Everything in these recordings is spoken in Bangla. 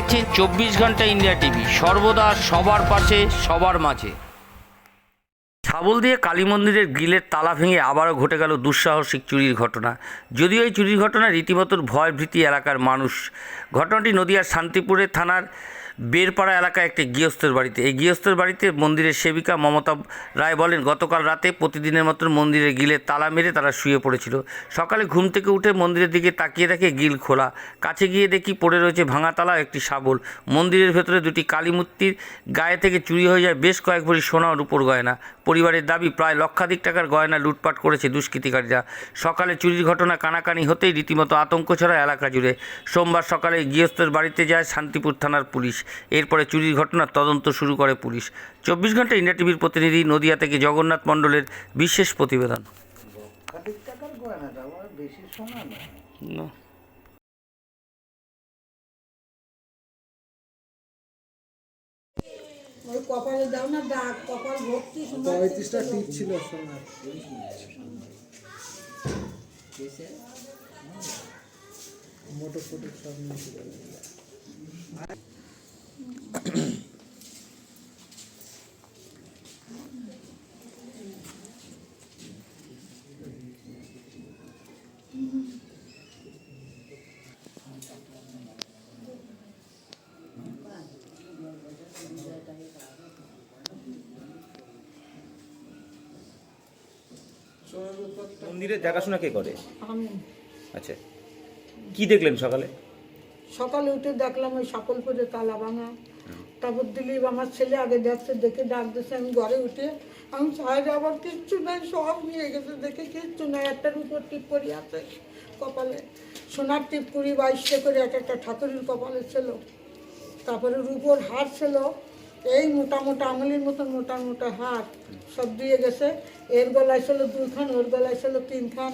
দেখছেন চব্বিশ ঘণ্টা ইন্ডিয়া টিভি। সর্বদা সবার পাশে, সবার মাঝে। ছাবল দিয়ে কালী মন্দিরের গ্রিলের তালা ভেঙে আবারও ঘটে গেল দুঃসাহসিক চুরির ঘটনা। যদিও এই চুরির ঘটনা রীতিমতো ভয় ভীতি এলাকার মানুষ। ঘটনাটি নদিয়ার শান্তিপুরের থানার বেরপাড়া এলাকায় একটি গৃহস্থের বাড়িতে। এই গৃহস্থের বাড়িতে মন্দিরের সেবিকা মমতা রায় বলেন, গতকাল রাতে প্রতিদিনের মতো মন্দিরে গিলের তালা মেরে তারা শুয়ে পড়েছিল। সকালে ঘুম থেকে উঠে মন্দিরের দিকে তাকিয়ে দেখে গিল খোলা। কাছে গিয়ে দেখি পড়ে রয়েছে ভাঙা তালা একটি শাবল। মন্দিরের ভেতরে দুটি কালী মূর্তির গায়ে থেকে চুরি হয়ে যায় বেশ কয়েক ভরি সোনা রূপোর গয়না। পরিবারের দাবি, প্রায় লক্ষাধিক টাকার গয়না লুটপাট করেছে দুষ্কৃতিকারীরা। সকালে চুরির ঘটনা কানাকানি হতেই রীতিমতো আতঙ্ক ছড়া এলাকা জুড়ে। সোমবার সকালে গৃহস্থের বাড়িতে যায় শান্তিপুর থানার পুলিশ। এরপরে চুরির ঘটনার তদন্ত শুরু করে পুলিশ। চব্বিশ ঘণ্টা ইন্ডিয়া টিভির প্রতিনিধি নদিয়া থেকে জগন্নাথ মণ্ডলের বিশেষ প্রতিবেদন। মোটর ফোটর সব। মন্দিরের দেখাশোনা কে করে? আচ্ছা। কি দেখলেন সকালে? সকালে উঠে দেখলাম ওই সকলপুরে তালা ভাঙা। তারপর দিলীপ আমার ছেলে আগে দেখছে দেখে ডাক দিচ্ছে আমি ঘরে উঠে, আমি চাইলে আবার কিচ্ছু নাই, সব নিয়ে গেছে, দেখে কিচ্ছু নাই, একটার উপর টিপ করি আছে কপালে। সোনার টিপ কুড়ি বাইশটা করে এক একটা ঠাকুরের কপালে ছিল। তারপরে রূপোর হার ছিল, এই মোটা মোটা আঙুলির মতন মোটা মোটা হার সব দিয়ে গেছে। এর গলায় ছিল দুইখান ওর গলায় ছিল তিনখান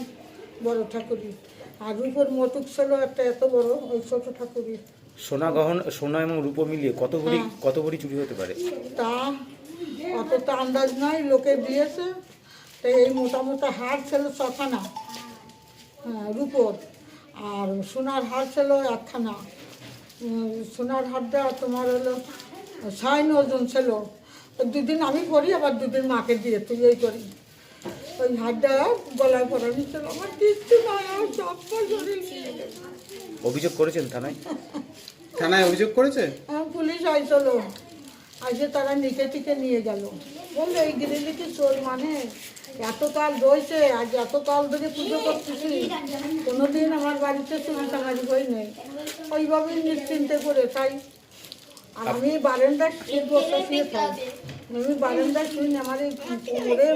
বড় ঠাকুরি আর রূপোর মটুক ছিল একটা এত বড় ওই ছোট ঠাকুরি সোনা গহন সোনা এবং রূপো মিলিয়ে কত ভরি কত ভরি চুরি হতে পারে? তা অত তো আন্দাজ নাই লোকে দিয়েছে। তো এই মোটা মোটা হার ছিল ছখানা হ্যাঁ রূপোর। আর সোনার হার ছিল একখানা। সোনার হারটা তোমার হলো সাইন ওজন ছিল। দুদিন আমি করি আবার দুদিন মাকে দিয়ে তুই এই করি ওই হারটা গলায় পরানি ছিল আমার কিচ্ছু নয় আমার সব শরীর নিয়ে গেছে। অভিযোগ করেছেন থানায়? থানায় অভিযোগ করেছে? আমার পুলিশ আইসলো। আইসে তারা নিচে টিকে নিয়ে গেল। বলল এই গিরিলি কি চোর মানে? এত কাল রয়েছে আজ এত কাল ধরে পুজো করতেছি। কোনোদিন আমার বাড়িতে চুরি চামারি বই নেই। ওইভাবেই নিশ্চিন্তে করে তাই আর আমি বারেন্দায় শীত বসা শুয়ে খাই আমি বারেন্দায় শুই আমার এই কোমরে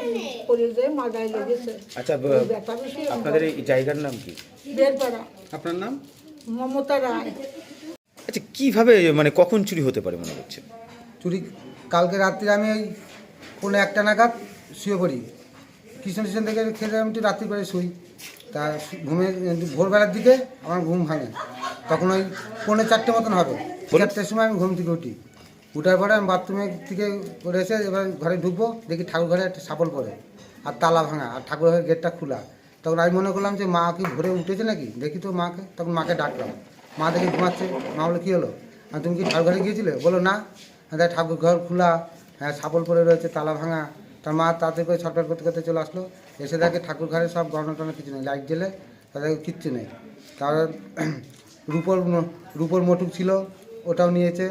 পড়ে যায় লেগেছে। আচ্ছা ব্যথা বেশি আপনাদের এই জায়গার নাম কি? আপনার নাম? মমতা রায়। আচ্ছা কীভাবে মানে কখন চুরি হতে পারে মনে হচ্ছে? চুরি কালকে রাত্রে আমি ওই কোনো একটা নাগাদ শুয়ে পড়ি। কৃষ্ণ স্টেশন থেকে খেলে আমি একটু রাত্রি করে শুই। তা ঘুমে ভোরবেলার দিকে আমার ঘুম ভাঙে। তখন ওই পৌনে চারটে মতন হবে। চারটের সময় আমি ঘুম থেকে উঠি। উঠার পরে আমি বাথরুমে থেকে এসে এবার ঘরে ঢুকবো, দেখি ঠাকুর ঘরে একটা সাপল পড়ে আর তালা ভাঙা আর ঠাকুর ঘরের গেটটা খোলা। তখন আমি মনে করলাম যে মা কি ভোরে উঠেছে নাকি? দেখি তো মাকে, তখন মাকে ডাকলাম। মা দেখি ঘুমাচ্ছে। মা বলে কী হলো? আর তুমি কি ঠাকুর ঘরে গিয়েছিলে? বলো না। হ্যাঁ দেখ, ঠাকুর ঘর খোলা হ্যাঁ সাপল পড়ে রয়েছে, তালা ভাঙা। তার মা তাড়াতাড়ি করে ছটফট করতে করতে চলে আসলো। এসে দেখে ঠাকুর ঘরে সব গহনা টনা কিছু নেই, লাইট জ্বেলে, তাদের কিচ্ছু নেই। তারপর রূপর রূপর মটুক ছিল, ওটাও নিয়েছে।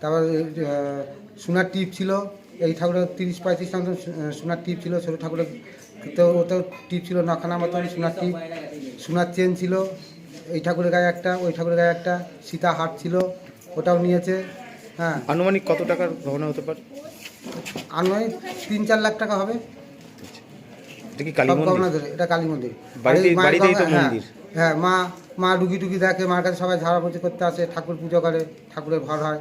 তারপর সোনার টিপ ছিল এই ঠাকুরের তিরিশ পঁয়ত্রিশ মতন সোনার টিপ ছিল ছোটো ঠাকুরের তো ওতেও টিপ ছিল নখানা মতন সোনার টিপ সোনার চেন ছিল এই ঠাকুরের গায়ে একটা ওই ঠাকুরের গায়ে একটা সীতা হাট ছিল ওটাও নিয়েছে হ্যাঁ। আনুমানিক কত টাকার গহনা হতে পারে? আনুমানিক তিন চার লাখ টাকা হবে। এটা কি কালী মন্দির? এটা কালী মন্দির। বাড়িতেই- আর এই মায়ের বাড়িতেই তো হ্যাঁ, মন্দির। হ্যাঁ মা মা ডুগি ডুগি দেখে মার কাছে সবাই ঝাড়াপুজি করতে আসে ঠাকুর পুজো করে ঠাকুরের ঘর হয়।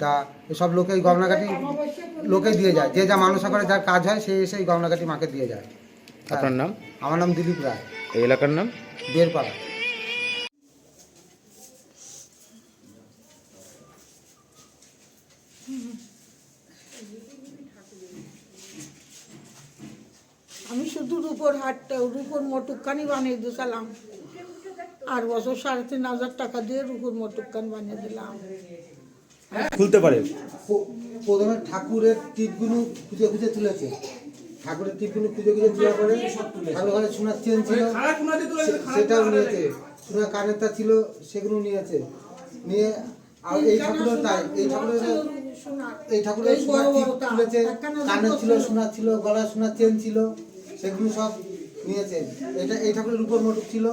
তা সব লোকে এই গহনাকাটি লোকে দিয়ে যায়। যে যা মানুষা করে যার কাজ হয় সে এসে এই গহনাকাটি মাকে দিয়ে যায়। আপনার নাম? আমার নাম দিলীপ রায়। এই এলাকার নাম? বেরপাড়া আমি শুধু রূপোর হাটটা রূপোর মটুকখানি বানিয়ে দিয়েছিলাম আর বছর সাড়ে তিন হাজার টাকা দিয়ে রূপোর মটুকখান বানিয়ে দিলাম। খুলতে পারে। প্রথমে ঠাকুরের টিপগুলো খুঁজে খুঁজে তুলেছে। ঠাকুরের টিপগুলো খুঁজে খুঁজে তোলার পরে ঠাকুর ঘরে সোনার চেন ছিল সেটাও নিয়েছে। সোনার কানের তার ছিল সেগুলো নিয়েছে। নিয়ে আর এই ঠাকুরের তাই এই ঠাকুরের এই ঠাকুরের সোনার টিপ তুলেছে কানের ছিল সোনার ছিল গলার সোনার চেন ছিল সেগুলো সব নিয়েছে। এটা এই ঠাকুরের উপর মোটর ছিল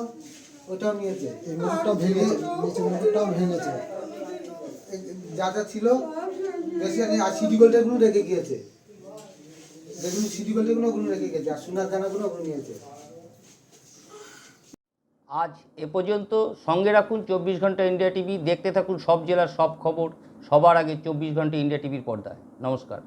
ওটাও নিয়েছে। এই মোটরটাও ভেঙে নিচে মোটরটাও ভেঙেছে। যা যা ছিল আর সিটি গোল্ডেরগুলো রেখে গিয়েছে। যেগুলো সিটি গোল্ডেরগুলো ওগুলো রেখে গিয়েছে, আর সোনার দানাগুলো নিয়েছে আজ এ পর্যন্ত সঙ্গে রাখুন চব্বিশ ঘণ্টা ইন্ডিয়া টিভি, দেখতে থাকুন সব জেলার সব খবর, সবার আগে চব্বিশ ঘণ্টা ইন্ডিয়া টিভির পর্দায়। নমস্কার।